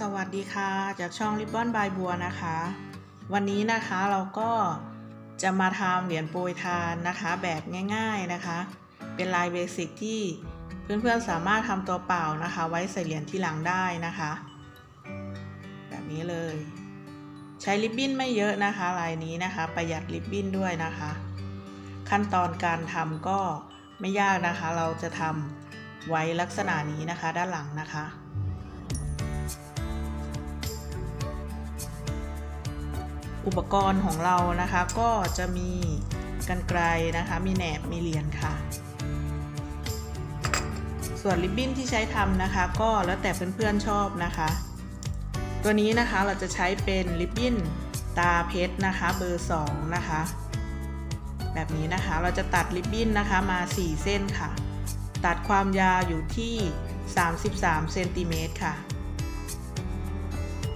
สวัสดีค่ะ จากช่องริบบอนบายบัวนะคะ วันนี้นะคะเราก็จะมาทำเหรียญโปรยทานนะคะ แบบง่ายๆนะคะ เป็นลายเบสิกที่เพื่อนๆสามารถทำตัวเปล่านะคะ ไว้ใส่เหรียญที่หลังได้นะคะ แบบนี้เลย ใช้ริบบิ้นไม่เยอะนะคะลายนี้นะคะ ประหยัดริบบิ้นด้วยนะคะ ขั้นตอนการทำก็ไม่ยากนะคะ เราจะทำไว้ลักษณะนี้นะคะด้านหลังนะคะ อุปกรณ์ของเรานะคะ ก็จะมีกันไกลนะคะ มีแหนบมีเหรียญค่ะ ส่วนริบบิ้นที่ใช้ทำนะคะ ก็แล้วแต่เพื่อนๆชอบนะคะ ตัวนี้นะคะเราจะใช้เป็นริบบิ้นตาเพชรนะคะเบอร์ 2 นะคะ แบบนี้นะคะเราจะตัดริบบิ้นนะคะมา 4 เส้นค่ะ ตัดความยาวอยู่ที่ 33เซนติเมตรค่ะ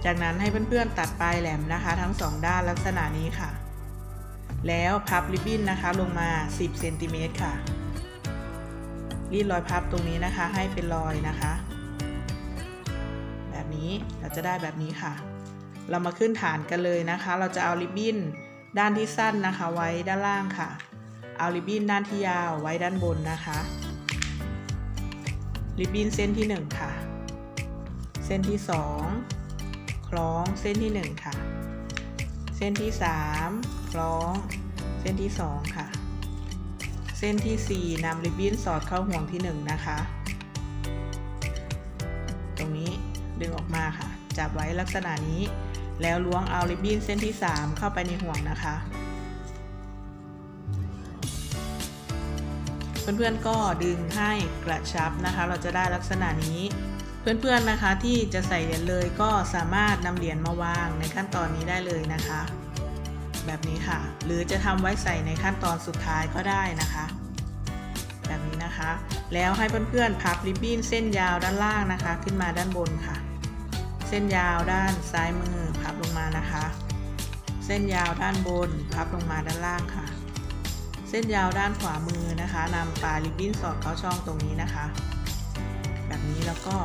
จากนั้นให้เพื่อนๆตัดปลายแหลมนะคะ ทั้งสองด้านลักษณะนี้ค่ะ แล้วพับริบบิ้นนะคะลงมา 10เซนติเมตรค่ะ รีดรอยพับตรงนี้นะคะ ให้เป็นรอยนะคะ แบบนี้เราจะได้แบบนี้ค่ะ เรามาขึ้นฐานกันเลยนะคะ เราจะเอาริบบิ้นด้านที่สั้นนะคะ ไว้ด้านล่างค่ะ เอาริบบิ้นด้านที่ยาวไว้ด้านบนนะคะ ริบบิ้นเส้นที่ 1 ค่ะ เส้นที่ 2 คล้องเส้นที่ 1 ค่ะ เส้นที่ 3 คล้อง เส้นที่ 2 ค่ะ เส้นที่ 4นำริบบิ้นสอดเข้าห่วงที่ 1 นะคะ ตรงนี้ดึงออกมาค่ะ จับไว้ลักษณะนี้ แล้วล้วงเอาริบบิ้นเส้นที่ 3 เข้าไปในห่วงนะคะ เพื่อนๆก็ดึงให้กระชับนะคะ เราจะได้ลักษณะนี้ เพื่อนๆนะคะที่จะใส่เหรียญเลยก็สามารถนำเหรียญมาวางในขั้นตอนนี้ได้เลยนะคะ แบบนี้ค่ะ หรือจะทำไว้ใส่ในขั้นตอนสุดท้ายก็ได้นะคะ แบบนี้นะคะ แล้วให้เพื่อนๆพับริบบิ้นเส้นยาวด้านล่างนะคะ ขึ้นมาด้านบนค่ะ เส้นยาวด้านซ้ายมือพับลงมานะคะ เส้นยาวด้านบนพับลงมาด้านล่างค่ะ เส้นยาวด้านขวามือนะคะนำปลายริบบิ้นสอดเข้าช่องตรงนี้นะคะ แบบนี้แล้วก็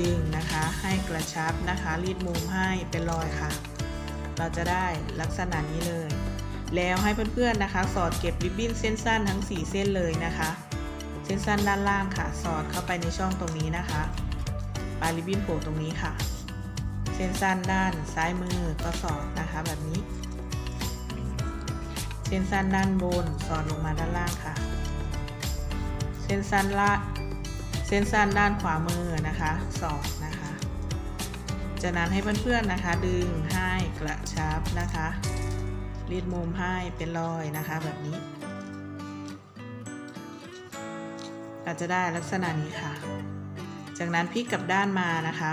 ดึงนะคะ ให้กระชับนะคะ รีดมุมให้เป็นรอยค่ะ เราจะได้ลักษณะนี้เลย แล้วให้เพื่อนๆนะคะ สอดเก็บริบบิ้นเส้นสั้นทั้ง 4 เส้นเลยนะคะ เส้นสั้นด้านล่างค่ะ สอดเข้าไปในช่องตรงนี้นะคะปลายริบบิ้นโผล่ตรงนี้ค่ะ เส้นสั้นด้านซ้ายมือก็สอดนะคะแบบนี้ เส้นสั้นด้านบนสอดลงมาด้านล่างค่ะ เส้นสั้นละ เส้นสั้นด้านขวามือนะคะสอดนะคะ จากนั้นให้เพื่อนๆนะคะ ดึงให้กระชับนะคะรีดมุมให้เป็นรอยนะคะแบบนี้อาจจะได้ลักษณะนี้ค่ะ จากนั้นพลิกกลับด้านมานะคะ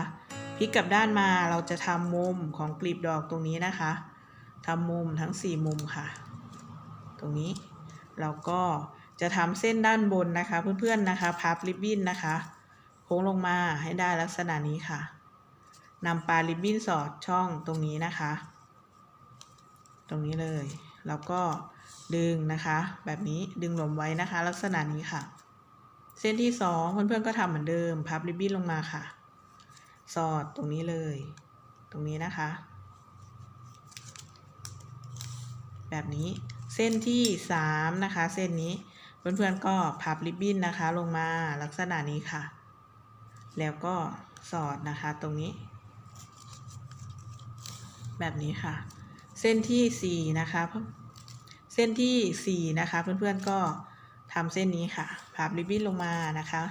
พลิกกลับด้านมาเราจะทำมุมของกลีบดอกตรงนี้นะคะทำมุมทั้ง 4 มุมค่ะ ตรงนี้เราก็ จะทำเส้นด้านบนนะคะเพื่อนๆนะคะพับริบบิ้นนะคะ โค้งลงมาให้ได้ลักษณะนี้ค่ะนำปลาริบบิ้นสอดช่องตรงนี้นะคะ ตรงนี้เลยแล้วก็ดึงนะคะ แบบนี้ดึงหลวมไว้นะคะ ลักษณะนี้ค่ะ เส้นที่สองเพื่อนๆก็ทำเหมือนเดิม พับริบบิ้นลงมาค่ะ สอดตรงนี้เลย ตรงนี้นะคะ แบบนี้เส้นที่สามนะคะ เส้นนี้ เพื่อนๆก็พับริบบิ้นนะคะลงมาลักษณะนี้ค่ะ แล้วก็สอดนะคะตรงนี้ แบบนี้ค่ะ เส้นที่สี่นะคะ เส้นที่สี่นะคะ เพื่อนๆก็ทำเส้นนี้ค่ะพับริบบิ้นลงมานะคะ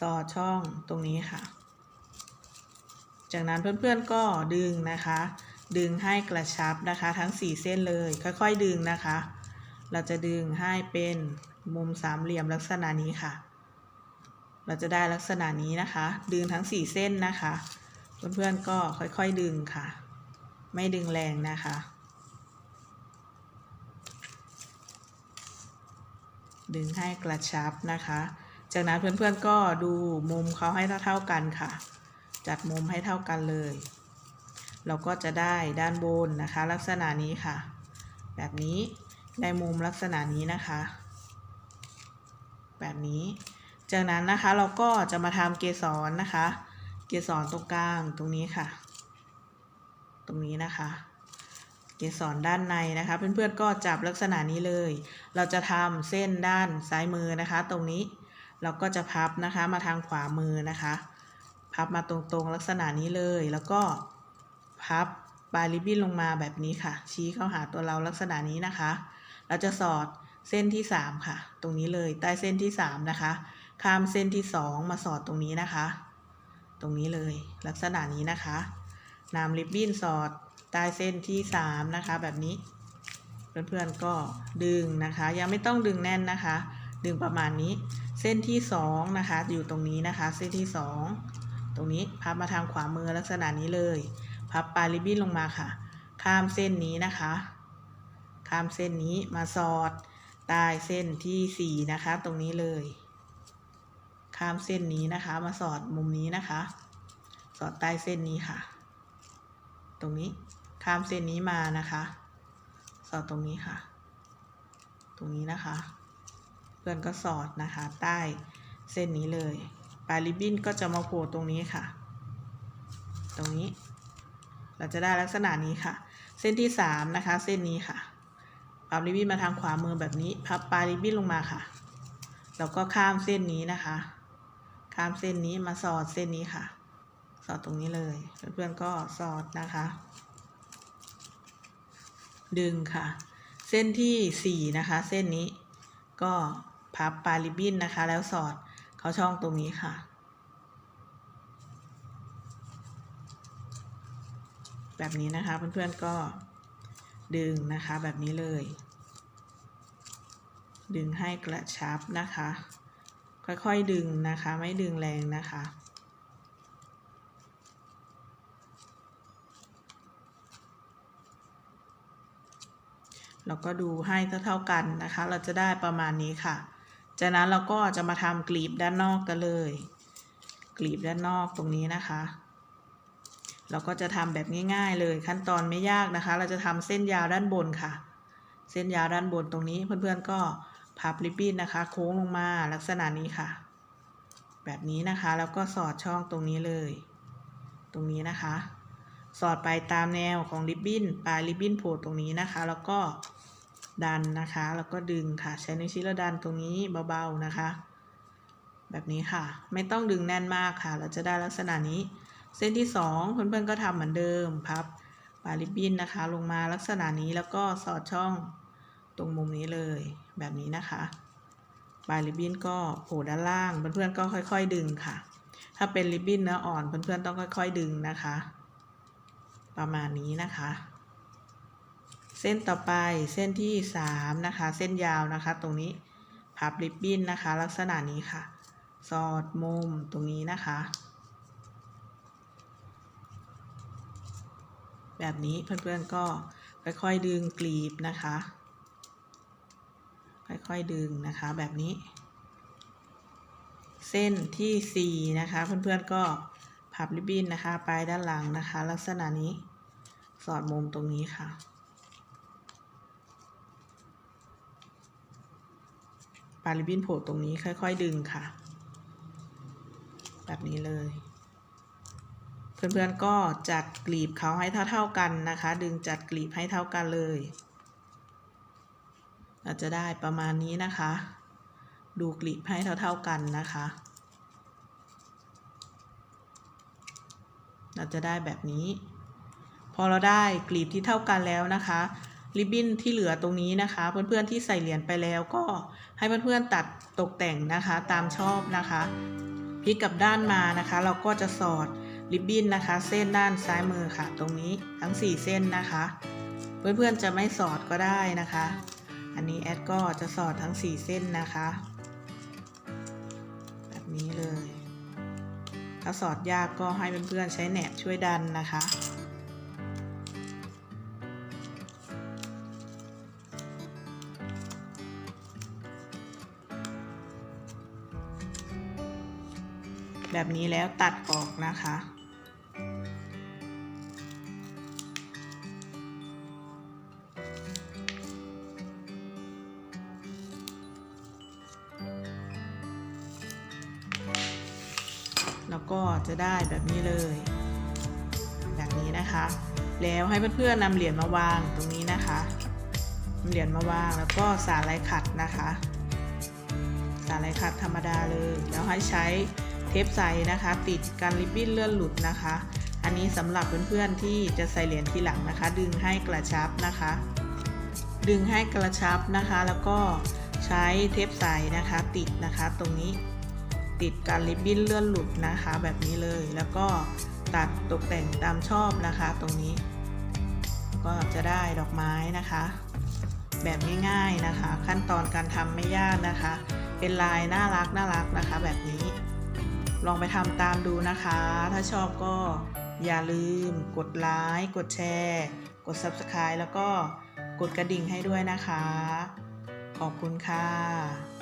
สอดช่องตรงนี้ค่ะ จากนั้นเพื่อนๆก็ดึงนะคะ ดึงให้กระชับนะคะ ทั้ง 4 เส้นเลย ค่อยๆ ดึงนะคะเราจะดึงให้เป็น มุมสามเหลี่ยมลักษณะนี้ค่ะ เราจะได้ลักษณะนี้นะคะ ดึงทั้ง 4 เส้นนะคะ เพื่อนๆก็ค่อยๆดึงค่ะ ไม่ดึงแรงนะคะ ดึงให้กระชับนะคะ จากนั้นเพื่อนๆก็ดูมุมเขาให้เท่าๆกันค่ะ จัดมุมให้เท่ากันเลย เราก็จะได้ด้านบนนะคะ ลักษณะนี้ค่ะ แบบนี้ได้มุมลักษณะนี้นะคะ แบบนี้ จากนั้นนะคะเราก็จะมาทำเกสรนะคะ เกสรตรงกลางตรงนี้ค่ะ ตรงนี้นะคะ เกสรด้านในนะคะ เพื่อนๆก็จับลักษณะนี้เลย เราจะทำเส้นด้านซ้ายมือนะคะ ตรงนี้เราก็จะพับนะคะมาทางขวามือนะคะ พับมาตรงๆลักษณะนี้เลย แล้วก็พับปลายริบบิ้นลงมาแบบนี้ค่ะ ชี้เข้าหาตัวเราลักษณะนี้นะคะ เราจะสอด เส้นที่ 3 ค่ะ ตรงนี้เลยใต้เส้นที่ 3 นะคะ ข้ามเส้นที่ 2 มาสอดตรงนี้นะคะ ตรงนี้เลยลักษณะนี้นะคะนำริบบิ้นสอดใต้เส้นที่ 3 นะคะ แบบนี้ เพื่อนๆก็ดึงนะคะ ยังไม่ต้องดึงแน่นนะคะ ดึงประมาณนี้ เส้นที่ 2 นะคะ อยู่ตรงนี้นะคะ เส้นที่ 2 ตรงนี้พับมาทางขวามือลักษณะนี้เลย พับปลายริบบิ้นลงมาค่ะ ข้ามเส้นนี้นะคะ ข้ามเส้นนี้มาสอด ใต้เส้นที่ 4 นะคะ ตรงนี้เลย ข้ามเส้นนี้นะคะ มาสอดมุมนี้นะคะ สอดใต้เส้นนี้ค่ะ ตรงนี้ข้ามเส้นนี้มานะคะ สอดตรงนี้ค่ะ ตรงนี้นะคะ เพื่อนก็สอดนะคะ ใต้เส้นนี้เลยปลายริบบิ้นก็จะมาโผล่ตรงนี้ค่ะ ตรงนี้ เราจะได้ลักษณะนี้ค่ะ เส้นที่สามนะคะ เส้นนี้ค่ะ พับริบบิ้นมาทางขวามือแบบนี้ พับปลายริบบิ้นลงมาค่ะ แล้วก็ข้ามเส้นนี้นะคะ ข้ามเส้นนี้มาสอดเส้นนี้ค่ะ สอดตรงนี้เลย เพื่อนๆก็สอดนะคะ ดึงค่ะ เส้นที่สี่นะคะ เส้นนี้ก็พับปลายริบบิ้นนะคะ แล้วสอดเข้าช่องตรงนี้ค่ะแบบนี้นะคะเพื่อนๆก็ ดึงนะคะแบบนี้เลย ดึงให้กระชับนะคะ ค่อยๆดึงนะคะ ไม่ดึงแรงนะคะเราก็ดูให้เท่าๆกันนะคะ เราจะได้ประมาณนี้ค่ะ จากนั้นเราก็จะมาทำกลีบด้านนอกกันเลย กลีบด้านนอกตรงนี้นะคะ เราก็จะทำแบบง่ายๆเลยขั้นตอนไม่ยากนะคะ เราจะทำเส้นยาวด้านบนค่ะ เส้นยาวด้านบนตรงนี้เพื่อนๆก็พับริบบิ้นนะคะ โค้งลงมาลักษณะนี้ค่ะ แบบนี้นะคะแล้วก็สอดช่องตรงนี้เลย ตรงนี้นะคะ สอดไปตามแนวของริบบิ้นปลายริบบิ้นโผล่ตรงนี้นะคะ แล้วก็ดันนะคะ แล้วก็ดึงค่ะ ใช้นิ้วชี้แล้วดันตรงนี้เบาๆนะคะ แบบนี้ค่ะ ไม่ต้องดึงแน่นมากค่ะ เราจะได้ลักษณะนี้ เส้นที่สองเพื่อนๆก็ทำเหมือนเดิมพับปลายริบบิ้นนะคะ ลงมาลักษณะนี้แล้วก็สอดช่องตรงมุมนี้เลยแบบนี้นะคะปลายริบบิ้นก็โผล่ด้านล่างเพื่อนๆก็ค่อย ๆ ดึงค่ะ ถ้าเป็นริบบิ้นเนื้ออ่อนเพื่อนๆต้องค่อย ๆ ดึงนะคะ ประมาณนี้นะคะ เส้นต่อไปเส้นที่สามนะคะ เส้นยาวนะคะ ตรงนี้พับริบบิ้นนะคะ ลักษณะนี้ค่ะ สอดมุมตรงนี้นะคะ แบบนี้เพื่อนๆก็ค่อยๆดึงกลีบนะคะ ค่อยๆดึงนะคะแบบนี้ เส้นที่สี่นะคะ เพื่อนๆก็พับริบบิ้นนะคะไปด้านหลังนะคะ ลักษณะนี้สอดมุมตรงนี้ค่ะ ปลายริบบิ้นโผล่ตรงนี้ค่อย ๆ ดึงค่ะ แบบนี้เลย เพื่อนๆก็จัดกลีบเขาให้เท่าๆกันนะคะ ดึงจัดกลีบให้เท่ากันเลยเราจะได้ประมาณนี้นะคะ ดูกลีบให้เท่าๆกันนะคะ เราจะได้แบบนี้ พอเราได้กลีบที่เท่ากันแล้วนะคะริบบิ้นที่เหลือตรงนี้นะคะ เพื่อนๆที่ใส่เหรียญไปแล้วก็ให้เพื่อนๆตัดตกแต่งนะคะตามชอบนะคะพลิกกลับด้านมานะคะ เราก็จะสอด ริบบิ้นนะคะ เส้นด้านซ้ายมือค่ะ ตรงนี้ทั้ง 4 เส้นนะคะ เพื่อนๆจะไม่สอดก็ได้นะคะ อันนี้แอดก็จะสอดทั้ง 4 เส้นนะคะ แบบนี้เลย ถ้าสอดยากก็ให้เพื่อนๆใช้แหนบช่วยดันนะคะแบบนี้แล้วตัดออกนะคะ ก็จะได้แบบนี้เลยแบบนี้นะคะ แล้วให้เพื่อนๆนำเหรียญมาวางตรงนี้นะคะนำเหรียญมาวางแล้วก็สาลายขัดนะคะ สาลายขัดธรรมดาเลย แล้วให้ใช้เทปใสนะคะ ติดกันริบบิ้นเลื่อนหลุดนะคะ อันนี้สำหรับเพื่อนๆที่จะใส่เหรียญทีหลังนะคะ ดึงให้กระชับนะคะ ดึงให้กระชับนะคะ แล้วก็ใช้เทปใสนะคะ ติดนะคะตรงนี้ ติดกันริบบิ้นเลื่อนหลุดนะคะ แบบนี้เลยแล้วก็ตัดตกแต่งตามชอบนะคะ ตรงนี้ ก็จะได้ดอกไม้นะคะ แบบง่ายๆนะคะ ขั้นตอนการทำไม่ยากนะคะ เป็นลายน่ารักน่ารักนะคะ แบบนี้ ลองไปทำตามดูนะคะ ถ้าชอบก็อย่าลืม กดไลค์กดแชร์ กด Subscribe แล้วก็กดกระดิ่งให้ด้วยนะคะ ขอบคุณค่ะ